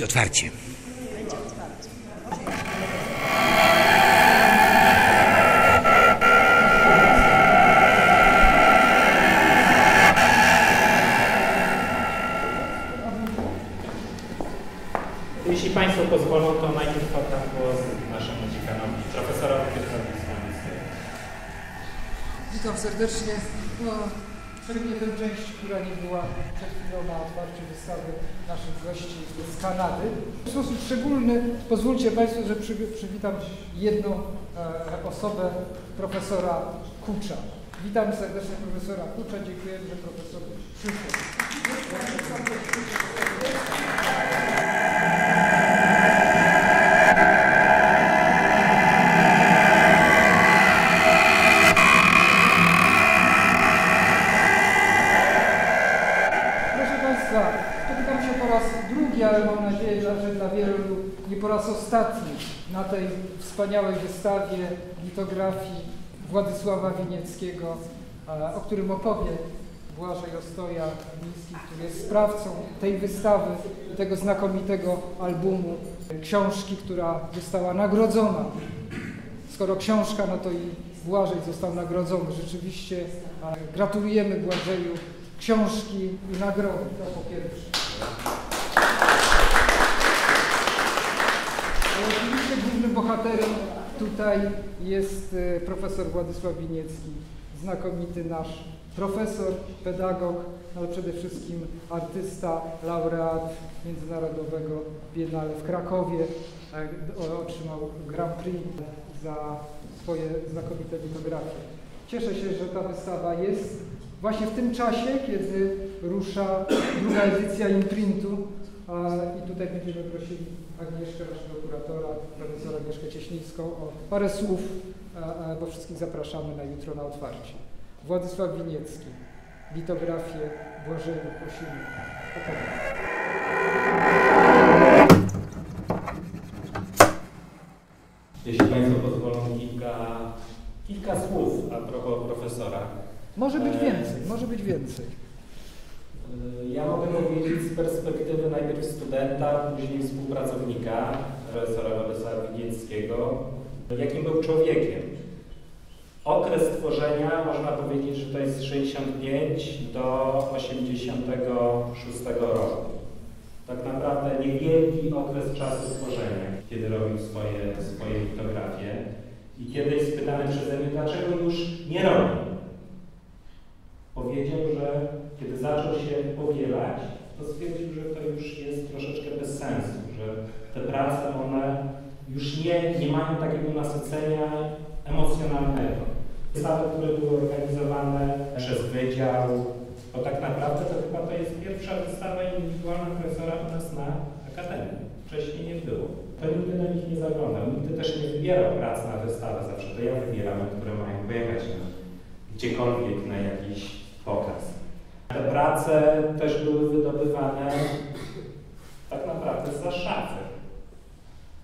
będzie otwarcie. Jeśli Państwo pozwolą, to najpierw oddam głos naszemu dziekanowi, profesorowi Piotrowi. Witam serdecznie. No, pewnie tę część, która nie była przed chwilą na otwarciu wystawy naszych gości z Kanady. W sposób szczególny pozwólcie Państwo, że przy, przywitam jedną e, osobę, profesora Kucza. Witam serdecznie profesora Kucza. Dziękuję, że profesor przyszedł. Drugi, ale mam nadzieję, że dla wielu nie po raz ostatni na tej wspaniałej wystawie litografii Władysława Winieckiego, o którym opowie Błażej Ostoja Miński, który jest sprawcą tej wystawy tego znakomitego albumu, książki, która została nagrodzona. Skoro książka, no to i Błażej został nagrodzony. Rzeczywiście gratulujemy Błażeju książki i nagrody. To po pierwsze. Ale oczywiście głównym bohaterem tutaj jest e, profesor Władysław Winiecki, znakomity nasz profesor, pedagog, ale przede wszystkim artysta, laureat Międzynarodowego Biennale w Krakowie. E, Otrzymał Grand Prix za swoje znakomite litografie. Cieszę się, że ta wystawa jest właśnie w tym czasie, kiedy rusza druga edycja imprintu i tutaj będziemy prosili Agnieszkę, naszego kuratora, profesora Agnieszkę Cieślińską o parę słów, bo wszystkich zapraszamy na jutro na otwarcie. Władysław Winiecki, litografię Błażeju prosimy. Opowiedz. Jeśli Państwo pozwolą kilka, kilka słów a propos profesora. Może być E, więcej, może być więcej. Y, Ja mogę powiedzieć z perspektywy najpierw studenta, później współpracownika profesora Władysława Winieckiego, jakim był człowiekiem. Okres tworzenia można powiedzieć, że to jest 65 do 86 roku. Tak naprawdę niewielki okres czasu tworzenia, kiedy robił swoje, swoje litografie. I kiedyś spytany przeze mnie, dlaczego już nie robi powiedział, że kiedy zaczął się powielać, to stwierdził, że to już jest troszeczkę bez sensu, że te prace, one już nie, nie mają takiego nasycenia emocjonalnego. Wystawy, które były organizowane przez wydział, bo tak naprawdę to chyba to jest pierwsza wystawa indywidualna profesora u nas na Akademii. Wcześniej nie było. To nigdy na nich nie zaglądał, nigdy też nie wybierał prac na wystawę, zawsze to ja wybieram, które mają pojechać na gdziekolwiek na jakiś pokaz. Te prace też były wydobywane tak naprawdę za szafy.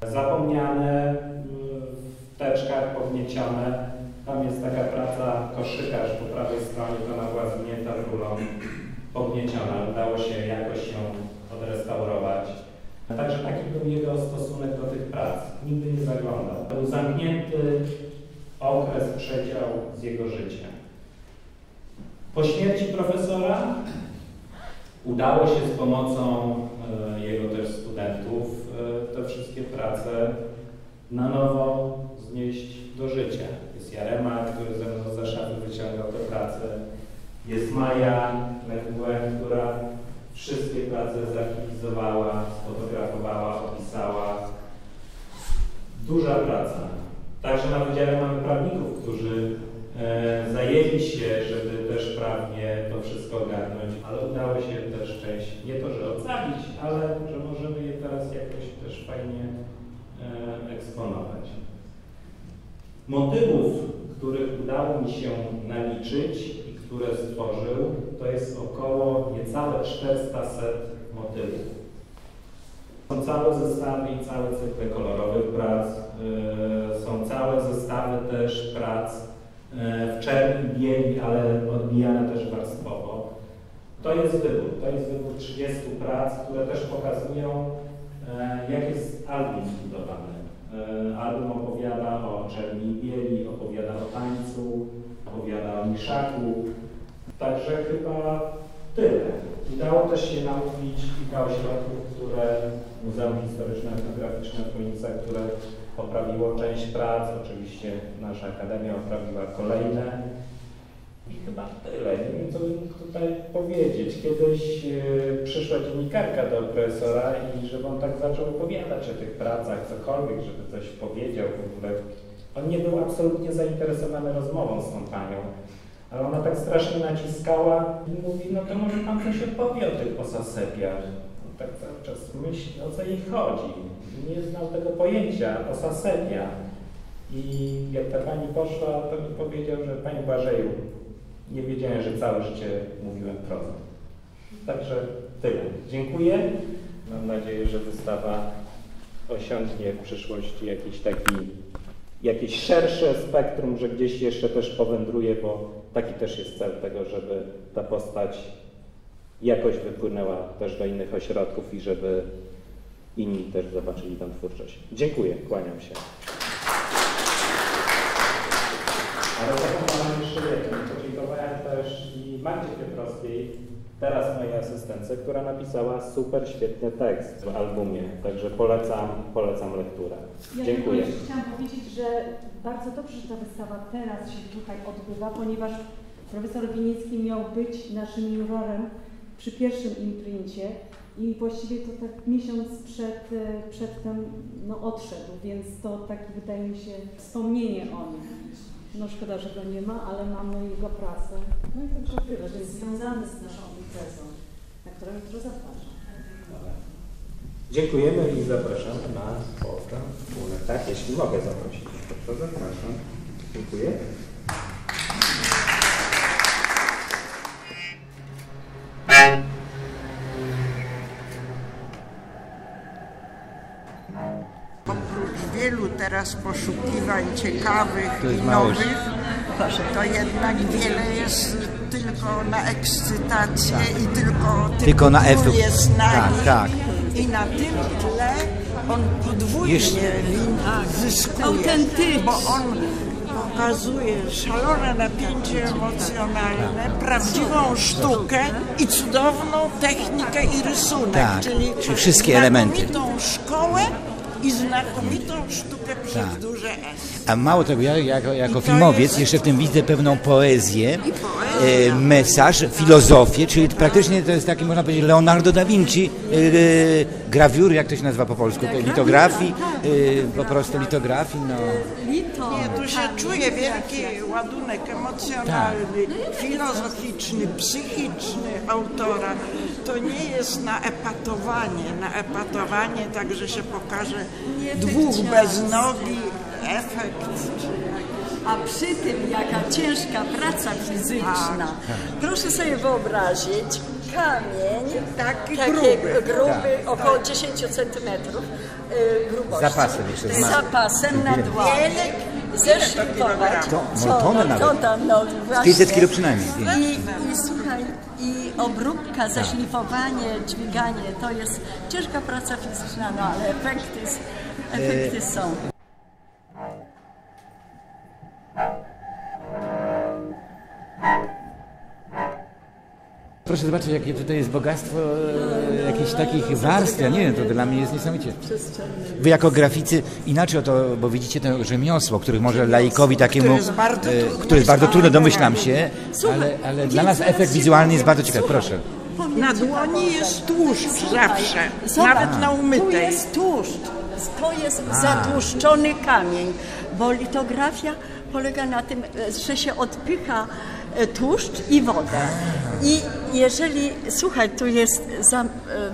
Zapomniane, y, w teczkach pogniecione. Tam jest taka praca koszykarz po prawej stronie, to ona była zwinięta rulą, pognieciona. Udało się jakoś ją odrestaurować. Także taki był jego stosunek do tych prac. Nigdy nie zaglądał. Był zamknięty okres, przedział z jego życia. Po śmierci profesora udało się z pomocą e, jego też studentów e, te wszystkie prace na nowo znieść do życia. Jest Jarema, który ze mną za szafy wyciągał te prace. Jest Maja Lechue, która wszystkie prace zarchiwizowała, sfotografowała, opisała. Duża praca. Także na wydziale mamy prawników, którzy zajęli się, żeby też prawnie to wszystko ogarnąć, ale udało się też część, nie to, że ocalić, ale że możemy je teraz jakoś też fajnie e, eksponować. Motywów, których udało mi się naliczyć i które stworzył, to jest około niecałe 400 set motywów. Są całe zestawy i całe cykle kolorowych prac, yy, są całe zestawy też prac w czerni, bieli, ale odbijane też warstwowo. To jest wybór. To jest wybór 30 prac, które też pokazują, e, jak jest album zbudowany. E, album opowiada o czerni bieli, opowiada o tańcu, opowiada o miszaku. Także chyba. Udało też się namówić kilka ośrodków, które Muzeum Historyczne Etnograficzne w Chojnicach, które poprawiło część prac. Oczywiście nasza Akademia poprawiła kolejne. I chyba tyle. Nie wiem, co tutaj powiedzieć. Kiedyś e, przyszła dziennikarka do profesora i żeby on tak zaczął opowiadać o tych pracach, cokolwiek, żeby coś powiedział w ogóle. On nie był absolutnie zainteresowany rozmową z tą panią, ale ona tak strasznie naciskała i mówi, no to może pan coś opowie o tych osasepiach. Tak cały czas myśli, o co jej chodzi. Nie znał tego pojęcia, osasepia. I jak ta pani poszła, to mi powiedział, że Panie Błażeju, nie wiedziałem, że całe życie mówiłem prozą. Także tyle. Dziękuję. Mam nadzieję, że wystawa osiągnie w przyszłości jakiś taki, jakieś szersze spektrum, że gdzieś jeszcze też powędruje, bo taki też jest cel tego, żeby ta postać jakoś wypłynęła też do innych ośrodków i żeby inni też zobaczyli tę twórczość. Dziękuję, kłaniam się. Ale zapomniałem jeszcze jedno. Podziękowałem też i Magdzie Piotrowskiej, teraz mojej asystence, która napisała super świetny tekst w albumie. Także polecam, polecam lekturę. Ja Dziękuję. jeszcze chciałam powiedzieć, że bardzo dobrze, że ta wystawa teraz się tutaj odbywa, ponieważ profesor Winiecki miał być naszym jurorem przy pierwszym imprincie i właściwie to tak miesiąc przed, e, przedtem no, odszedł, więc to takie wydaje mi się wspomnienie o nim. No szkoda, że go nie ma, ale mamy jego pracę. No i także tyle, że jest związany z naszą imprezą, na którą jutro zapraszam. Dziękujemy i zapraszam na wspólne. Tak, jeśli mogę zaprosić, to zapraszam. Dziękuję. Teraz poszukiwań ciekawych i nowych, to jednak wiele jest tylko na ekscytację i tylko, Tylko na efekt. jest na Tak, nich. tak. I na tym tle on podwójnie Jeszcze- zyskuje, bo on pokazuje szalone napięcie emocjonalne, prawdziwą sztukę i cudowną technikę i rysunek, Tak, czyli, czyli wszystkie elementy. szkołę i znakomitą sztukę przez Tak. duże S. A mało tego, ja jako, jako I filmowiec jest- jeszcze w tym widzę pewną poezję, poezję. E, mesaż, filozofię, czyli praktycznie to jest taki, można powiedzieć, Leonardo da Vinci, e, grawiury, jak to się nazywa po polsku, to litografii, e, po prostu litografii, no. Nie, tu się czuje wielki ładunek emocjonalny, filozoficzny, psychiczny autora. To nie jest na epatowanie. Na epatowanie tak, że się pokaże dwóch bez nogi, efekt. A przy tym jaka ciężka praca fizyczna. Proszę sobie wyobrazić kamień Taki taki gruby. gruby około 10 centymetrów y, grubości. Zapasem jeszcze Z zapasem na dłonie. Zeszlifować. To- Co? no, tonę nawet. no, właśnie. 500 kilo przynajmniej. I, I słuchaj, i obróbka, zeszlifowanie, dźwiganie, to jest ciężka praca fizyczna, no ale efekty, efekty są. Proszę zobaczyć, jakie tutaj jest bogactwo e, jakichś takich warstw. Ja nie wiem, to dla mnie jest niesamowicie. Wy jako graficy inaczej o to, bo widzicie to rzemiosło, których może laikowi takiemu, jest bardzo e, trudne które jest bardzo trudne, domyślam do się, Słuchaj, ale, ale dla nas efekt wizualny jest bardzo ciekawy. Proszę. Na dłoni jest tłuszcz zawsze, zobacz, nawet na Tu umytej. jest tłuszcz. To jest zatłuszczony kamień, bo litografia polega na tym, e, że się odpycha e, tłuszcz i wodę. I jeżeli, słuchaj, tu jest za, e,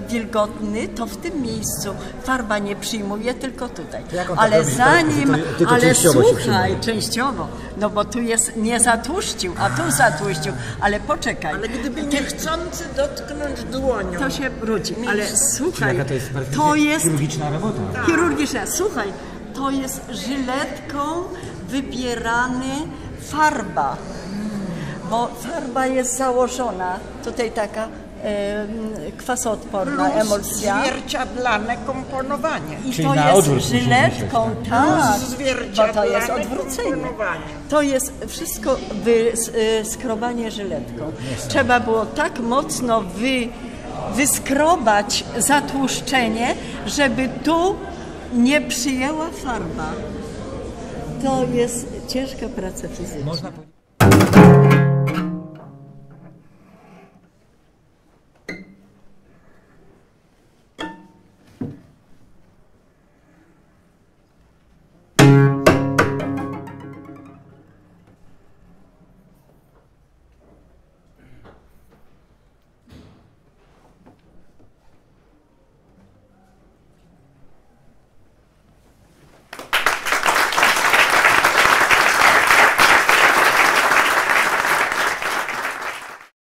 wilgotny, to w tym miejscu farba nie przyjmuje, tylko tutaj. jak on tak Ale robi, zanim, tylko- tylko ale częściowo słuchaj, częściowo, no bo tu jest nie zatłuszczył, a tu zatłuszczył, ale poczekaj. Ale gdyby Ty- niechcący dotknąć dłonią, to się brudzi. Ale słuchaj, to jest to jest chirurgiczna robota. chirurgiczna. Słuchaj, to jest żyletką wybierany farba. Bo farba jest założona, tutaj taka em, kwasoodporna Plus emulsja. zwierciadlane komponowanie. I Czyli to na jest odwrót musimy żyletką, myśleć, tak, Plus bo to zwierciadlane jest odwrócenie. komponowanie. To jest wszystko wy, s- y, skrobanie żyletką. Trzeba było tak mocno wy, wyskrobać zatłuszczenie, żeby tu nie przyjęła farba. To jest ciężka praca fizyczna. Można powiedzieć.